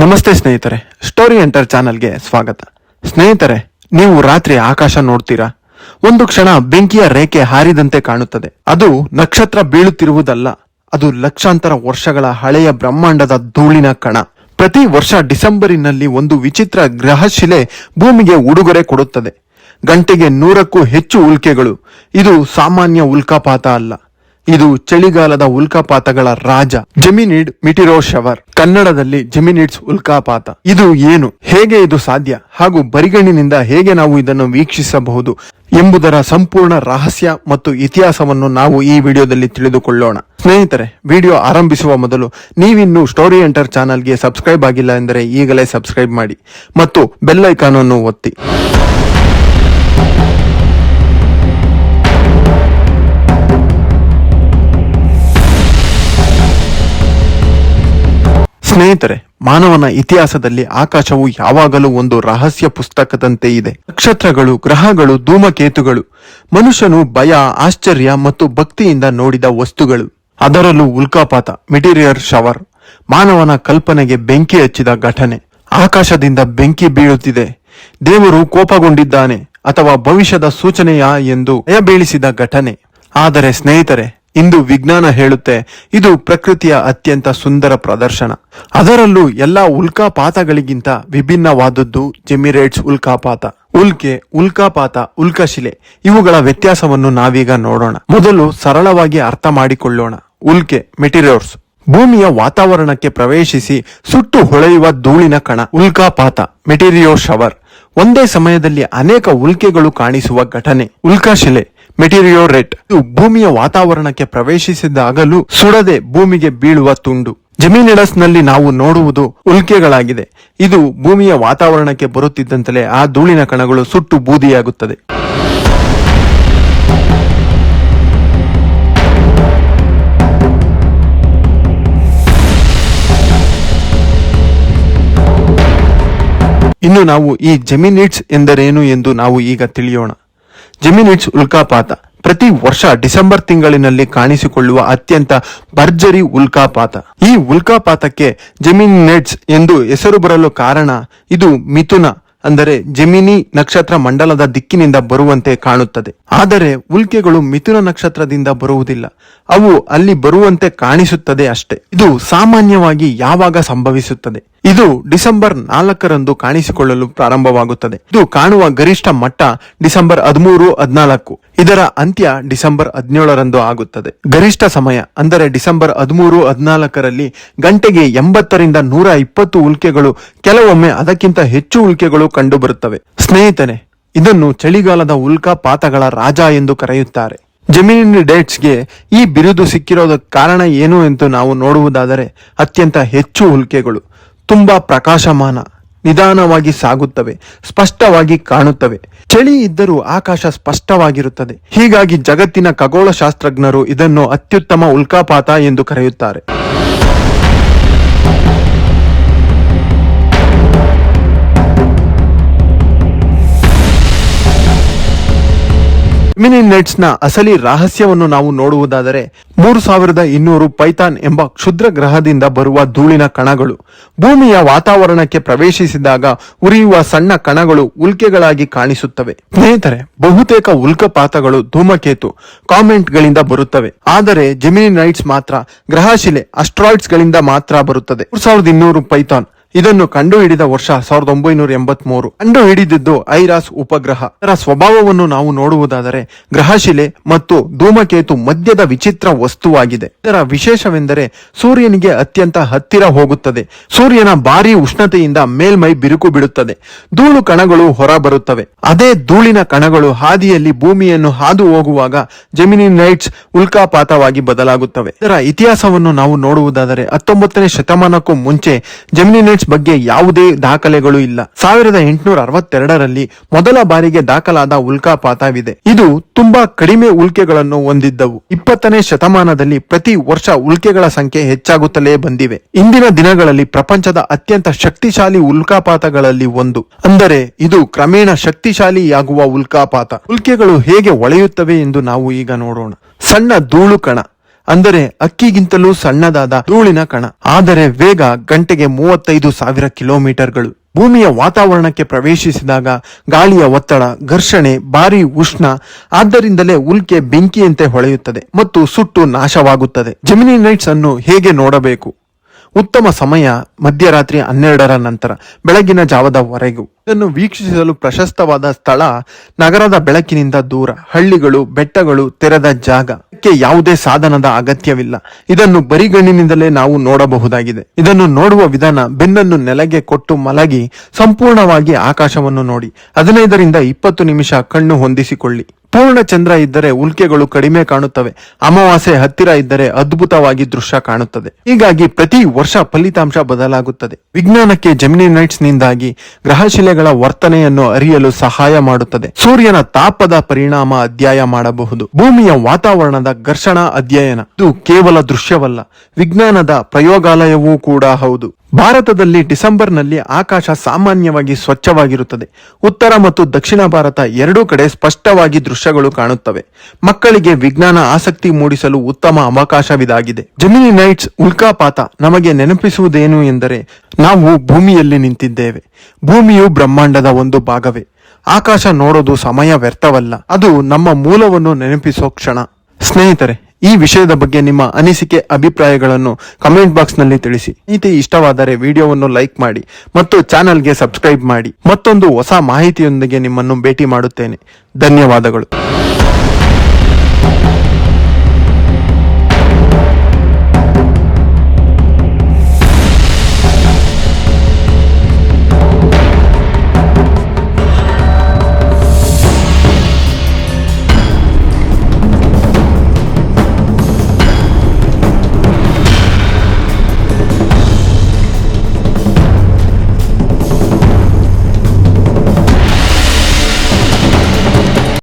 ನಮಸ್ತೆ ಸ್ನೇಹಿತರೆ. Story enter ಚಾನಲ್ಗೆ ಸ್ವಾಗತ. ಸ್ನೇಹಿತರೆ, ನೀವು ರಾತ್ರಿ ಆಕಾಶ ನೋಡ್ತೀರಾ? ಒಂದು ಕ್ಷಣ ಬೆಂಕಿಯ ರೇಖೆ ಹಾರಿದಂತೆ ಕಾಣುತ್ತದೆ. ಅದು ನಕ್ಷತ್ರ ಬೀಳುತ್ತಿರುವುದಲ್ಲ. ಅದು ಲಕ್ಷಾಂತರ ವರ್ಷಗಳ ಹಳೆಯ ಬ್ರಹ್ಮಾಂಡದ ಧೂಳಿನ ಕಣ. ಪ್ರತಿ ವರ್ಷ ಡಿಸೆಂಬರಿನಲ್ಲಿ ಒಂದು ವಿಚಿತ್ರ ಗ್ರಹಶಿಲೆ ಭೂಮಿಗೆ ಉಡುಗೊರೆ ಕೊಡುತ್ತದೆ. ಗಂಟೆಗೆ ನೂರಕ್ಕೂ ಹೆಚ್ಚು ಉಲ್ಕೆಗಳು. ಇದು ಸಾಮಾನ್ಯ ಉಲ್ಕಾಪಾತ ಅಲ್ಲ. ಇದು ಚಳಿಗಾಲದ ಉಲ್ಕಾಪಾತಗಳ ರಾಜ. ಜೆಮಿನಿಡ್ ಮಿಟಿರೋ ಶವರ್ ಕನ್ನಡದಲ್ಲಿ ಜೆಮಿನಿಡ್ಸ್ ಉಲ್ಕಾಪಾತ. ಇದು ಏನು? ಹೇಗೆ ಇದು ಸಾಧ್ಯ? ಹಾಗೂ ಬರಿಗಣ್ಣಿನಿಂದ ಹೇಗೆ ನಾವು ಇದನ್ನು ವೀಕ್ಷಿಸಬಹುದು? ಎಂಬುದರ ಸಂಪೂರ್ಣ ರಹಸ್ಯ ಮತ್ತು ಇತಿಹಾಸವನ್ನು ನಾವು ಈ ವಿಡಿಯೋದಲ್ಲಿ ತಿಳಿದುಕೊಳ್ಳೋಣ. ಸ್ನೇಹಿತರೆ, ವಿಡಿಯೋ ಆರಂಭಿಸುವ ಮೊದಲು ನೀವಿನ್ನೂ ಸ್ಟೋರಿ ಎಂಟರ್ ಚಾನಲ್ಗೆ ಸಬ್ಸ್ಕ್ರೈಬ್ ಆಗಿಲ್ಲ ಎಂದರೆ ಈಗಲೇ ಸಬ್ಸ್ಕ್ರೈಬ್ ಮಾಡಿ ಮತ್ತು ಬೆಲ್ ಐಕಾನ್ ಅನ್ನು ಒತ್ತಿ. ಸ್ನೇಹಿತರೆ, ಮಾನವನ ಇತಿಹಾಸದಲ್ಲಿ ಆಕಾಶವು ಯಾವಾಗಲೂ ಒಂದು ರಹಸ್ಯ ಪುಸ್ತಕದಂತೆ ಇದೆ. ನಕ್ಷತ್ರಗಳು, ಗ್ರಹಗಳು, ಧೂಮಕೇತುಗಳು, ಮನುಷ್ಯನು ಭಯ, ಆಶ್ಚರ್ಯ ಮತ್ತು ಭಕ್ತಿಯಿಂದ ನೋಡಿದ ವಸ್ತುಗಳು. ಅದರಲ್ಲೂ ಉಲ್ಕಾಪಾತ ಮಿಟೀರಿಯರ್ ಶವರ್, ಮಾನವನ ಕಲ್ಪನೆಗೆ ಬೆಂಕಿ ಹಚ್ಚಿದ ಘಟನೆ. ಆಕಾಶದಿಂದ ಬೆಂಕಿ ಬೀಳುತ್ತಿದೆ. ದೇವರು ಕೋಪಗೊಂಡಿದ್ದಾನೆ ಅಥವಾ ಭವಿಷ್ಯದ ಸೂಚನೆಯ ಎಂದು ಭಯ ಬೀಳಿಸಿದ ಘಟನೆ. ಆದರೆ ಸ್ನೇಹಿತರೆ ಇಂದು ವಿಜ್ಞಾನ ಹೇಳುತ್ತೆ, ಇದು ಪ್ರಕೃತಿಯ ಅತ್ಯಂತ ಸುಂದರ ಪ್ರದರ್ಶನ. ಅದರಲ್ಲೂ ಎಲ್ಲಾ ಉಲ್ಕಾಪಾತಗಳಿಗಿಂತ ವಿಭಿನ್ನವಾದದ್ದು ಜೆಮಿರೇಟ್ಸ್ ಉಲ್ಕಾಪಾತ ಉಲ್ಕೆ ಉಲ್ಕಾಪಾತ ಉಲ್ಕಶಿಲೆ ಇವುಗಳ ವ್ಯತ್ಯಾಸವನ್ನು ನಾವೀಗ ನೋಡೋಣ. ಮೊದಲು ಸರಳವಾಗಿ ಅರ್ಥ ಮಾಡಿಕೊಳ್ಳೋಣ. ಉಲ್ಕೆ ಮೆಟೀರಿಯೋರ್ಸ್ ಭೂಮಿಯ ವಾತಾವರಣಕ್ಕೆ ಪ್ರವೇಶಿಸಿ ಸುಟ್ಟು ಹೊಳೆಯುವ ಧೂಳಿನ ಕಣ. ಉಲ್ಕಾಪಾತ ಮೆಟೀರಿಯೋ ಶವರ್. ಒಂದೇ ಸಮಯದಲ್ಲಿ ಅನೇಕ ಉಲ್ಕೆಗಳು ಕಾಣಿಸುವ ಘಟನೆ. ಉಲ್ಕಾಶಿಲೆ ಮೆಟೀರಿಯೋ ರೇಟ್ ಇದು ಭೂಮಿಯ ವಾತಾವರಣಕ್ಕೆ ಪ್ರವೇಶಿಸಿದಾಗಲೂ ಸುಡದೆ ಭೂಮಿಗೆ ಬೀಳುವ ತುಂಡು. ಜಮೀನಿಡಸ್ನಲ್ಲಿ ನಾವು ನೋಡುವುದು ಉಲ್ಕೆಗಳಾಗಿದೆ. ಇದು ಭೂಮಿಯ ವಾತಾವರಣಕ್ಕೆ ಬರುತ್ತಿದ್ದಂತಲೇ ಆ ಧೂಳಿನ ಕಣಗಳು ಸುಟ್ಟು ಬೂದಿಯಾಗುತ್ತದೆ. ಇನ್ನು ನಾವು ಈ ಜಮೀನಿಟ್ಸ್ ಎಂದರೇನು ಎಂದು ನಾವು ಈಗ ತಿಳಿಯೋಣ. ಜೆಮಿನಿಟ್ಸ್ ಉಲ್ಕಾಪಾತ ಪ್ರತಿ ವರ್ಷ ಡಿಸೆಂಬರ್ ತಿಂಗಳಿನಲ್ಲಿ ಕಾಣಿಸಿಕೊಳ್ಳುವ ಅತ್ಯಂತ ಭರ್ಜರಿ ಉಲ್ಕಾಪಾತ. ಈ ಉಲ್ಕಾಪಾತಕ್ಕೆ ಜೆಮಿನಿಟ್ಸ್ ಎಂದು ಹೆಸರು ಬರಲು ಕಾರಣ ಇದು ಮಿಥುನ, ಅಂದರೆ ಜೆಮಿನಿ ನಕ್ಷತ್ರ ಮಂಡಲದ ದಿಕ್ಕಿನಿಂದ ಬರುವಂತೆ ಕಾಣುತ್ತದೆ. ಆದರೆ ಉಲ್ಕೆಗಳು ಮಿಥುನ ನಕ್ಷತ್ರದಿಂದ ಬರುವುದಿಲ್ಲ. ಅವು ಅಲ್ಲಿ ಬರುವಂತೆ ಕಾಣಿಸುತ್ತದೆ ಅಷ್ಟೇ. ಇದು ಸಾಮಾನ್ಯವಾಗಿ ಯಾವಾಗ ಸಂಭವಿಸುತ್ತದೆ? ಇದು ಡಿಸೆಂಬರ್ ನಾಲ್ಕರಂದು ಕಾಣಿಸಿಕೊಳ್ಳಲು ಪ್ರಾರಂಭವಾಗುತ್ತದೆ. ಇದು ಕಾಣುವ ಗರಿಷ್ಠ ಮಟ್ಟ ಡಿಸೆಂಬರ್ ಹದಿಮೂರು, ಹದಿನಾಲ್ಕು. ಇದರ ಅಂತ್ಯ ಡಿಸೆಂಬರ್ ಹದಿನೇಳರಂದು ಆಗುತ್ತದೆ. ಗರಿಷ್ಠ ಸಮಯ ಅಂದರೆ ಡಿಸೆಂಬರ್ ಹದಿಮೂರು, ಹದಿನಾಲ್ಕರಲ್ಲಿ ಗಂಟೆಗೆ ಎಂಬತ್ತರಿಂದ ನೂರ ಇಪ್ಪತ್ತು ಉಲ್ಕೆಗಳು, ಕೆಲವೊಮ್ಮೆ ಅದಕ್ಕಿಂತ ಹೆಚ್ಚು ಉಲ್ಕೆಗಳು ಕಂಡುಬರುತ್ತವೆ. ಸ್ನೇಹಿತನೆ ಇದನ್ನು ಚಳಿಗಾಲದ ಉಲ್ಕಾಪಾತಗಳ ರಾಜ ಎಂದು ಕರೆಯುತ್ತಾರೆ. ಜಮೀನಿನ ಡೇಟ್ಸ್ಗೆ ಈ ಬಿರುದು ಸಿಕ್ಕಿರೋದಕ್ಕೆ ಕಾರಣ ಏನು ಎಂದು ನಾವು ನೋಡುವುದಾದರೆ ಅತ್ಯಂತ ಹೆಚ್ಚು ಉಲ್ಕೆಗಳು. ತುಂಬಾ ಪ್ರಕಾಶಮಾನ, ನಿಧಾನವಾಗಿ ಸಾಗುತ್ತವೆ, ಸ್ಪಷ್ಟವಾಗಿ ಕಾಣುತ್ತವೆ. ಚಳಿ ಇದ್ದರೂ ಆಕಾಶ ಸ್ಪಷ್ಟವಾಗಿರುತ್ತದೆ. ಹೀಗಾಗಿ ಜಗತ್ತಿನ ಖಗೋಳಶಾಸ್ತ್ರಜ್ಞರು ಇದನ್ನು ಅತ್ಯುತ್ತಮ ಉಲ್ಕಾಪಾತ ಎಂದು ಕರೆಯುತ್ತಾರೆ. ಮಿನಿನೆಟ್ಸ್ನ ಅಸಲಿ ರಹಸ್ಯವನ್ನು ನಾವು ನೋಡುವುದಾದರೆ ಮೂರು ಸಾವಿರದ ಇನ್ನೂರು ಪೈಥಾನ್ ಎಂಬ ಕ್ಷುದ್ರ ಗ್ರಹದಿಂದ ಬರುವ ಧೂಳಿನ ಕಣಗಳು. ಭೂಮಿಯ ವಾತಾವರಣಕ್ಕೆ ಪ್ರವೇಶಿಸಿದಾಗ ಉರಿಯುವ ಸಣ್ಣ ಕಣಗಳು ಉಲ್ಕೆಗಳಾಗಿ ಕಾಣಿಸುತ್ತವೆ. ಸ್ನೇಹಿತರೆ, ಬಹುತೇಕ ಉಲ್ಕಪಾತಗಳು ಧೂಮಕೇತು ಕಾಮೆಂಟ್ಗಳಿಂದ ಬರುತ್ತವೆ. ಆದರೆ ಜೆಮಿನಿ ನೈಟ್ಸ್ ಮಾತ್ರ ಗ್ರಹಶಿಲೆ ಅಸ್ಟ್ರಾಯ್ಡ್ಸ್ ಗಳಿಂದ ಮಾತ್ರ ಬರುತ್ತದೆ. ಮೂರು ಸಾವಿರದ ಇನ್ನೂರು ಪೈಥಾನ್ ಇದನ್ನು ಕಂಡುಹಿಡಿದ ವರ್ಷ ಸಾವಿರದ ಒಂಬೈನೂರ ಎಂಬತ್ ಮೂರು ಕಂಡು ಹಿಡಿದಿದ್ದು ಐರಾಸ್ ಉಪಗ್ರಹ. ಇದರ ಸ್ವಭಾವವನ್ನು ನಾವು ನೋಡುವುದಾದರೆ ಗ್ರಹಶಿಲೆ ಮತ್ತು ಧೂಮಕೇತು ಮಧ್ಯದ ವಿಚಿತ್ರ ವಸ್ತುವಾಗಿದೆ. ಇದರ ವಿಶೇಷವೆಂದರೆ ಸೂರ್ಯನಿಗೆ ಅತ್ಯಂತ ಹತ್ತಿರ ಹೋಗುತ್ತದೆ. ಸೂರ್ಯನ ಭಾರಿ ಉಷ್ಣತೆಯಿಂದ ಮೇಲ್ಮೈ ಬಿರುಕು ಬಿಡುತ್ತದೆ. ಧೂಳು ಕಣಗಳು ಹೊರಬರುತ್ತವೆ. ಅದೇ ಧೂಳಿನ ಕಣಗಳು ಹಾದಿಯಲ್ಲಿ ಭೂಮಿಯನ್ನು ಹಾದು ಹೋಗುವಾಗ ಜಮಿನಿ ನೈಟ್ಸ್ ಉಲ್ಕಾಪಾತವಾಗಿ ಬದಲಾಗುತ್ತವೆ. ಇದರ ಇತಿಹಾಸವನ್ನು ನಾವು ನೋಡುವುದಾದರೆ ಹತ್ತೊಂಬತ್ತನೇ ಶತಮಾನಕ್ಕೂ ಮುಂಚೆ ಜೆಮಿನಿ ಬಗ್ಗೆ ಯಾವುದೇ ದಾಖಲೆಗಳು ಇಲ್ಲ. ಸಾವಿರದ ಎಂಟುನೂರ ಅರವತ್ತೆರಡರಲ್ಲಿ ಮೊದಲ ಬಾರಿಗೆ ದಾಖಲಾದ ಉಲ್ಕಾಪಾತವಿದೆ ಇದು ತುಂಬಾ ಕಡಿಮೆ ಉಲ್ಕೆಗಳನ್ನು ಹೊಂದಿದ್ದವು. ಇಪ್ಪತ್ತನೇ ಶತಮಾನದಲ್ಲಿ ಪ್ರತಿ ವರ್ಷ ಉಲ್ಕೆಗಳ ಸಂಖ್ಯೆ ಹೆಚ್ಚಾಗುತ್ತಲೇ ಬಂದಿವೆ. ಇಂದಿನ ದಿನಗಳಲ್ಲಿ ಪ್ರಪಂಚದ ಅತ್ಯಂತ ಶಕ್ತಿಶಾಲಿ ಉಲ್ಕಾಪಾತಗಳಲ್ಲಿ ಒಂದು. ಅಂದರೆ ಇದು ಕ್ರಮೇಣ ಶಕ್ತಿಶಾಲಿಯಾಗುವ ಉಲ್ಕಾಪಾತ ಉಲ್ಕೆಗಳು ಹೇಗೆ ಒಳೆಯುತ್ತವೆ ಎಂದು ನಾವು ಈಗ ನೋಡೋಣ. ಸಣ್ಣ ಧೂಳು ಕಣ. ಅಂದರೆ ಅಕ್ಕಿಗಿಂತಲೂ ಸಣ್ಣದಾದ ಧೂಳಿನ ಕಣ. ಆದರೆ ವೇಗ ಗಂಟೆಗೆ ಮೂವತ್ತೈದು ಸಾವಿರ ಕಿಲೋಮೀಟರ್ಗಳು. ಭೂಮಿಯ ವಾತಾವರಣಕ್ಕೆ ಪ್ರವೇಶಿಸಿದಾಗ ಗಾಳಿಯ ಒತ್ತಡ, ಘರ್ಷಣೆ, ಭಾರಿ ಉಷ್ಣ ಆದ್ದರಿಂದಲೇ ಉಲ್ಕೆ ಬೆಂಕಿಯಂತೆ ಹೊಳೆಯುತ್ತದೆ ಮತ್ತು ಸುಟ್ಟು ನಾಶವಾಗುತ್ತದೆ. ಜಮಿನಿ ನೈಟ್ಸ್ ಅನ್ನು ಹೇಗೆ ನೋಡಬೇಕು? ಉತ್ತಮ ಸಮಯ ಮಧ್ಯರಾತ್ರಿ ಹನ್ನೆರಡರ ನಂತರ, ಬೆಳಗಿನ ಜಾವದವರೆಗೂ. ಇದನ್ನು ವೀಕ್ಷಿಸಲು ಪ್ರಶಸ್ತವಾದ ಸ್ಥಳ ನಗರದ ಬೆಳಕಿನಿಂದ ದೂರ. ಹಳ್ಳಿಗಳು, ಬೆಟ್ಟಗಳು ತೆರೆದ ಜಾಗ. ಇದಕ್ಕೆ ಯಾವುದೇ ಸಾಧನದ ಅಗತ್ಯವಿಲ್ಲ. ಇದನ್ನು ಬರಿಗಣ್ಣಿನಿಂದಲೇ ನಾವು ನೋಡಬಹುದಾಗಿದೆ. ಇದನ್ನು ನೋಡುವ ವಿಧಾನ ಬೆನ್ನನ್ನು ನೆಲಗೆ ಕೊಟ್ಟು ಮಲಗಿ ಸಂಪೂರ್ಣವಾಗಿ ಆಕಾಶವನ್ನು ನೋಡಿ. ಹದಿನೈದರಿಂದ ಇಪ್ಪತ್ತು ನಿಮಿಷ ಕಣ್ಣು ಹೊಂದಿಸಿಕೊಳ್ಳಿ. ಪೂರ್ಣ ಚಂದ್ರ ಇದ್ದರೆ ಉಲ್ಕೆಗಳು ಕಡಿಮೆ ಕಾಣುತ್ತವೆ. ಅಮಾವಾಸ್ಯೆ ಹತ್ತಿರ ಇದ್ದರೆ ಅದ್ಭುತವಾಗಿ ದೃಶ್ಯ ಕಾಣುತ್ತದೆ. ಹೀಗಾಗಿ ಪ್ರತಿ ವರ್ಷ ಫಲಿತಾಂಶ ಬದಲಾಗುತ್ತದೆ. ವಿಜ್ಞಾನಕ್ಕೆ ಜಮಿನಿ ನೈಟ್ಸ್ ನಿಂದಾಗಿ ಗ್ರಹಶಿಲೆಗಳ ವರ್ತನೆಯನ್ನು ಅರಿಯಲು ಸಹಾಯ ಮಾಡುತ್ತದೆ. ಸೂರ್ಯನ ತಾಪದ ಪರಿಣಾಮ ಅಧ್ಯಯ ಮಾಡಬಹುದು. ಭೂಮಿಯ ವಾತಾವರಣದ ಘರ್ಷಣಾ ಅಧ್ಯಯನ. ಇದು ಕೇವಲ ದೃಶ್ಯವಲ್ಲ. ವಿಜ್ಞಾನದ ಪ್ರಯೋಗಾಲಯವೂ ಕೂಡ ಹೌದು. ಭಾರತದಲ್ಲಿ ಡಿಸೆಂಬರ್ನಲ್ಲಿ ಆಕಾಶ ಸಾಮಾನ್ಯವಾಗಿ ಸ್ವಚ್ಛವಾಗಿರುತ್ತದೆ. ಉತ್ತರ ಮತ್ತು ದಕ್ಷಿಣ ಭಾರತ ಎರಡೂ ಕಡೆ ಸ್ಪಷ್ಟವಾಗಿ ದೃಶ್ಯಗಳು ಕಾಣುತ್ತವೆ. ಮಕ್ಕಳಿಗೆ ವಿಜ್ಞಾನ ಆಸಕ್ತಿ ಮೂಡಿಸಲು ಉತ್ತಮ ಅವಕಾಶವಿದಾಗಿದೆ. ಜಮಿನಿ ನೈಟ್ಸ್ ಉಲ್ಕಾಪಾತ ನಮಗೆ ನೆನಪಿಸುವುದೇನು ಎಂದರೆ, ನಾವು ಭೂಮಿಯಲ್ಲಿ ನಿಂತಿದ್ದೇವೆ. ಭೂಮಿಯು ಬ್ರಹ್ಮಾಂಡದ ಒಂದು ಭಾಗವೇ. ಆಕಾಶ ನೋಡೋದು ಸಮಯ ವ್ಯರ್ಥವಲ್ಲ. ಅದು ನಮ್ಮ ಮೂಲವನ್ನು ನೆನಪಿಸೋ ಕ್ಷಣ. ಸ್ನೇಹಿತರೆ ಈ ವಿಷಯದ ಬಗ್ಗೆ ನಿಮ್ಮ ಅನಿಸಿಕೆ, ಅಭಿಪ್ರಾಯಗಳನ್ನು ಕಮೆಂಟ್ ಬಾಕ್ಸ್ನಲ್ಲಿ ತಿಳಿಸಿ. ನೀತಿ ಇಷ್ಟವಾದರೆ ವಿಡಿಯೋವನ್ನು ಲೈಕ್ ಮಾಡಿ ಮತ್ತು ಚಾನೆಲ್ಗೆ ಸಬ್ಸ್ಕ್ರೈಬ್ ಮಾಡಿ. ಮತ್ತೊಂದು ಹೊಸ ಮಾಹಿತಿಯೊಂದಿಗೆ ನಿಮ್ಮನ್ನು ಭೇಟಿ ಮಾಡುತ್ತೇನೆ. ಧನ್ಯವಾದಗಳು.